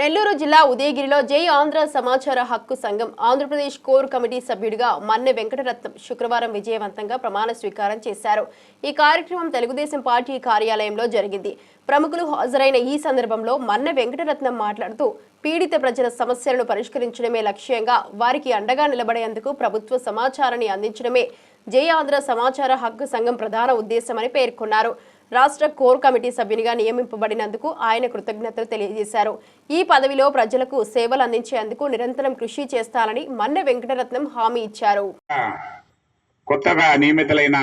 నెల్లూరు జిల్లా ఉదయగిరిలో జై ఆంధ్ర సమాచార హక్కు సంఘం ఆంధ్రప్రదేశ్ కోర్ కమిటీ సభ్యుడిగా మన్నె వెంకటరత్నం శుక్రవారం విజయవంతంగా ప్రమాణ స్వీకారం చేశారు. ఈ కార్యక్రమం తెలుగుదేశం పార్టీ కార్యాలయంలో జరిగింది. ప్రముఖులు హాజరైన ఈ సందర్భంలో మన్నె వెంకటరత్నం మాట్లాడుతూ పీడిత ప్రజల సమస్యలను పరిష్కరించడమే లక్ష్యంగా వారికి అండగా నిలబడేందుకు ప్రభుత్వ సమాచారాన్ని అందించడమే జై ఆంధ్ర సమాచార హక్కు సంఘం ప్రధాన ఉద్దేశమని పేర్కొన్నారు. రాష్ట్ర కోర్ కమిటీ సభ్యునిగా నియమింపబడినందుకు ఆయన కృతజ్ఞతలు తెలియజేశారు. ఈ పదవిలో ప్రజలకు సేవలు అందించేందుకు నిరంతరం కృషి చేస్తానని మన్నె వెంకటరత్నం హామీ ఇచ్చారు. కొత్తగా నియమితులైన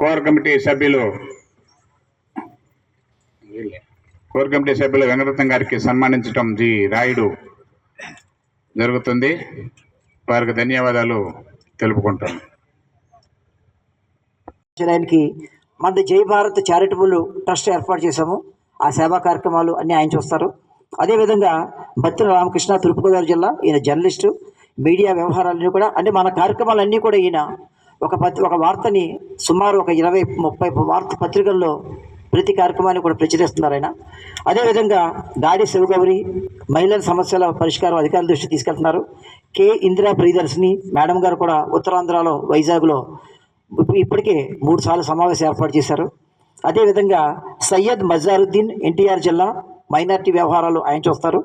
కోర్ కమిటీ సభ్యులు కోర్ కమిటీ సభ్యులు వెంకటరత్నం గారికి సన్మానించడం జి రాయుడు జరుగుతుంది. వారికి ధన్యవాదాలు తెలుపుకుంటాను మనది జై భారత్ చారిటబుల్ ట్రస్ట్ ఏర్పాటు చేశాము. ఆ సేవా కార్యక్రమాలు అన్నీ ఆయన చూస్తారు. అదేవిధంగా బత్తిన రామకృష్ణ తూర్పుగోదావరి జిల్లా ఈయన జర్నలిస్టు మీడియా వ్యవహారాలన్నీ కూడా అంటే మన కార్యక్రమాలన్నీ కూడా ఈయన ఒక పత్రి ఒక వార్తని సుమారు ఒక ఇరవై ముప్పై వార్త పత్రికల్లో ప్రతి కార్యక్రమాన్ని కూడా ప్రచురిస్తున్నారు ఆయన. అదేవిధంగా గాడి శివగౌరి మహిళల సమస్యల పరిష్కారం అధికారుల దృష్టికి తీసుకెళ్తున్నారు. కే. ఇందిరా ప్రియదర్శిని మేడం గారు కూడా ఉత్తరాంధ్రలో వైజాగ్లో ఇప్పటికే మూడు సార్లు సమావేశం ఏర్పాటు చేశారు. అదేవిధంగా సయ్యద్ మజారుద్దీన్ ఎన్టీఆర్ జిల్లా మైనార్టీ వ్యవహారాలు ఆయన చూస్తారు.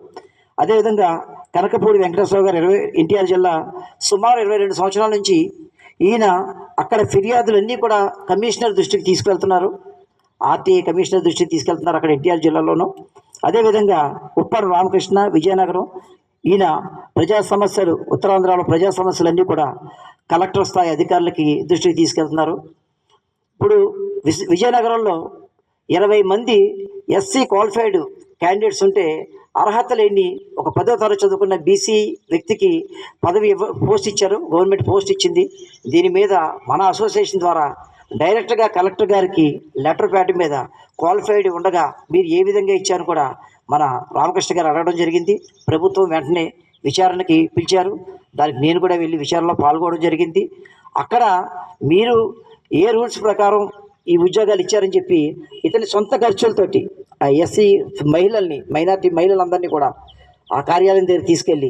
అదేవిధంగా కనకపూడి వెంకటేశ్వర గారు ఇరవై ఎన్టీఆర్ జిల్లా సుమారు ఇరవై రెండు సంవత్సరాల నుంచి ఈయన అక్కడ ఫిర్యాదులన్నీ కూడా కమిషనర్ దృష్టికి తీసుకెళ్తున్నారు. ఆర్టీఐ కమిషనర్ దృష్టికి తీసుకెళ్తున్నారు అక్కడ ఎన్టీఆర్ జిల్లాలోనూ. అదేవిధంగా ఉప్పాడు రామకృష్ణ విజయనగరం ఈయన ప్రజా సమస్యలు ఉత్తరాంధ్రలో ప్రజా సమస్యలన్నీ కూడా కలెక్టర్ స్థాయి అధికారులకి దృష్టికి తీసుకెళ్తున్నారు. ఇప్పుడు విజయనగరంలో ఇరవై మంది ఎస్సీ క్వాలిఫైడ్ క్యాండిడేట్స్ ఉంటే అర్హత లేని ఒక పదో తరగతి చదువుకున్న బీసీ వ్యక్తికి పదవి ఇవ్వ పోస్ట్ ఇచ్చారు. గవర్నమెంట్ పోస్ట్ ఇచ్చింది. దీని మీద మన అసోసియేషన్ ద్వారా డైరెక్ట్గా కలెక్టర్ గారికి లెటర్ ప్యాడ్ మీద క్వాలిఫైడ్ ఉండగా మీరు ఏ విధంగా ఇచ్చారు కూడా మన రామకృష్ణ గారు అడగడం జరిగింది. ప్రభుత్వం వెంటనే విచారణకి పిలిచారు. దానికి నేను కూడా వెళ్ళి విచారణలో పాల్గొనడం జరిగింది. అక్కడ మీరు ఏ రూల్స్ ప్రకారం ఈ ఉద్యోగాలు ఇచ్చారని చెప్పి ఇతని సొంత ఖర్చులతోటి ఆ ఎస్సీ మహిళల్ని మైనార్టీ మహిళలందరినీ కూడా ఆ కార్యాలయం దగ్గర తీసుకెళ్ళి